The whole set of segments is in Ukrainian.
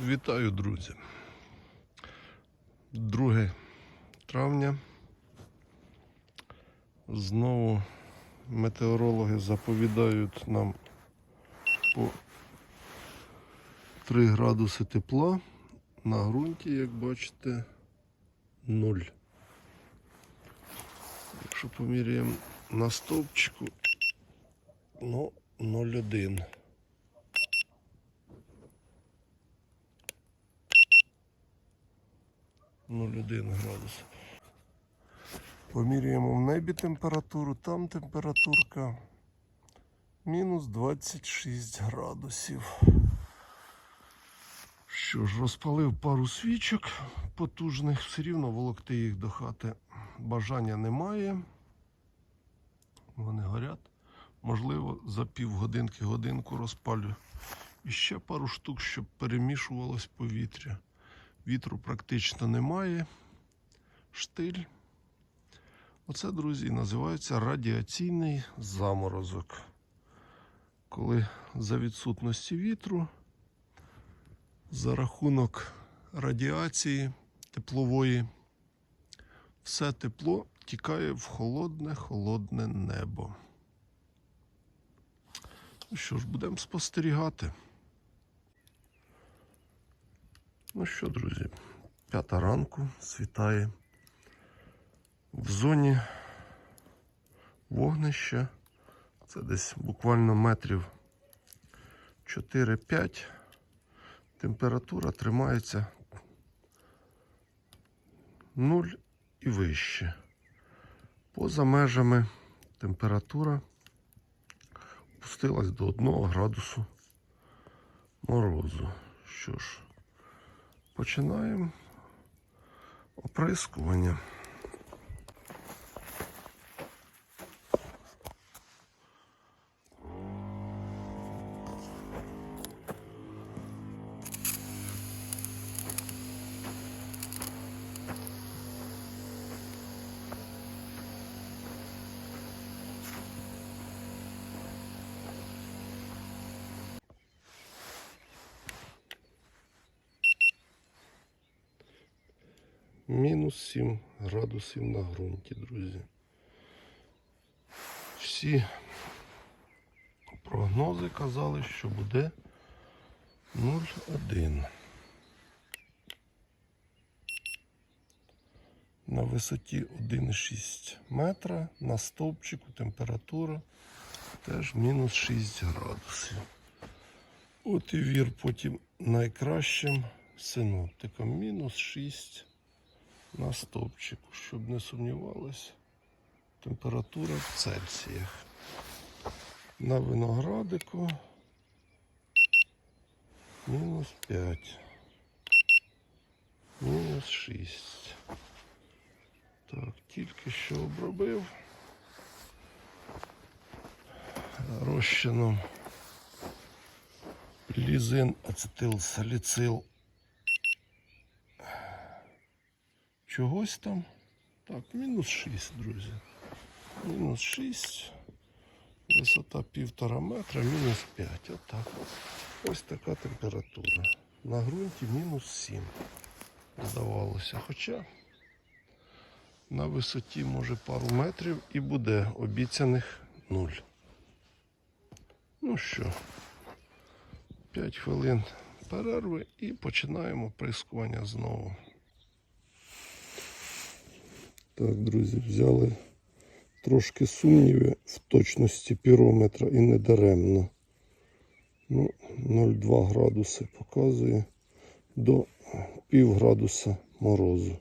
Вітаю, друзі. 2 травня. Знову метеорологи заповідають нам по 3 градуси тепла. На ґрунті, як бачите, 0. Якщо поміряємо на стовпчику, ну, 0,1. Нуль один градус. Поміряємо в небі температуру, там температурка мінус 26 градусів. Що ж, розпалив пару свічок потужних, все рівно волокти їх до хати бажання немає. Вони горять. Можливо, за півгодинки годинку розпалю. І ще пару штук, щоб перемішувалось повітря. Вітру практично немає. Штиль. Оце, друзі, називається радіаційний заморозок. Коли за відсутності вітру, за рахунок радіації теплової, все тепло тікає в холодне, холодне небо. Ну що ж, будемо спостерігати. Ну що, друзі, п'ята ранку світає. В зоні вогнища. Це десь буквально метрів 4-5. Температура тримається 0 і вище. Поза межами температура опустилась до 1 градусу морозу. Що ж, Починаємо оприскування. Мінус 7 градусів на ґрунті, друзі. Всі прогнози казали, що буде 0,1. На висоті 1,6 метра, на стовпчику температура теж мінус 6 градусів. От і вір потім найкращим синоптиком. Мінус 6 на стовпчику, щоб не сумнівалось. Температура в Цельсіях. На виноградику мінус 5. Мінус 6. Так, тільки що обробив розчином лізин ацетилсаліцил чогось там. Так, мінус 6, друзі. Мінус 6. Висота півтора метра, мінус 5. Отак. Ось така температура. На ґрунті мінус 7. Здавалося. Хоча на висоті може пару метрів і буде обіцяних 0. Ну що, 5 хвилин перерви і починаємо прискування знову. Так, друзі, взяли трошки сумніви в точності пірометра і не даремно. Ну, 0,2 градуси показує до пів градуса морозу.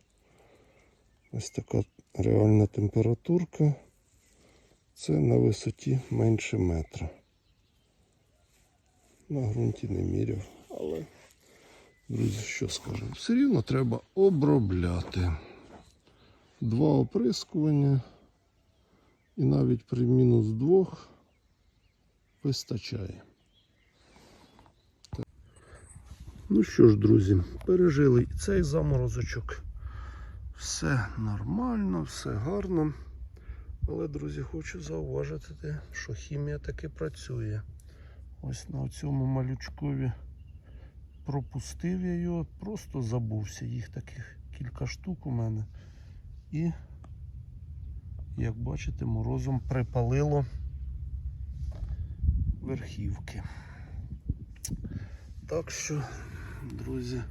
Ось така реальна температурка. Це на висоті менше метра. На ґрунті не міряв, але, друзі, що скажемо? Все рівно треба обробляти два оприскування і навіть при мінус двох вистачає. Ну що ж, друзі, пережили і цей заморозочок. Все нормально, все гарно. Але, друзі, хочу зауважити, що хімія таки працює. Ось на цьому малючкові пропустив я його, просто забувся. Їх таких кілька штук у мене. І, як бачите, морозом припалило верхівки. Так що, друзі,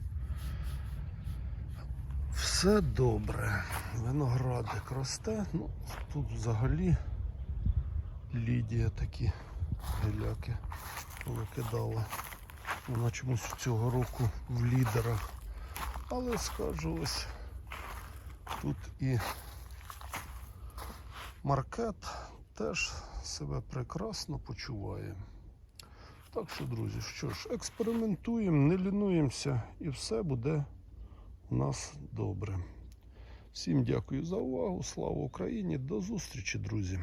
все добре. Виноградик росте. Ну, тут взагалі Лідія такі геляки викидала. Вона чомусь цього року в лідерах. Але скажу ось тут і маркет теж себе прекрасно почуває. Так що, друзі, що ж, експериментуємо, не лінуємося і все буде у нас добре. Всім дякую за увагу. Слава Україні! До зустрічі, друзі!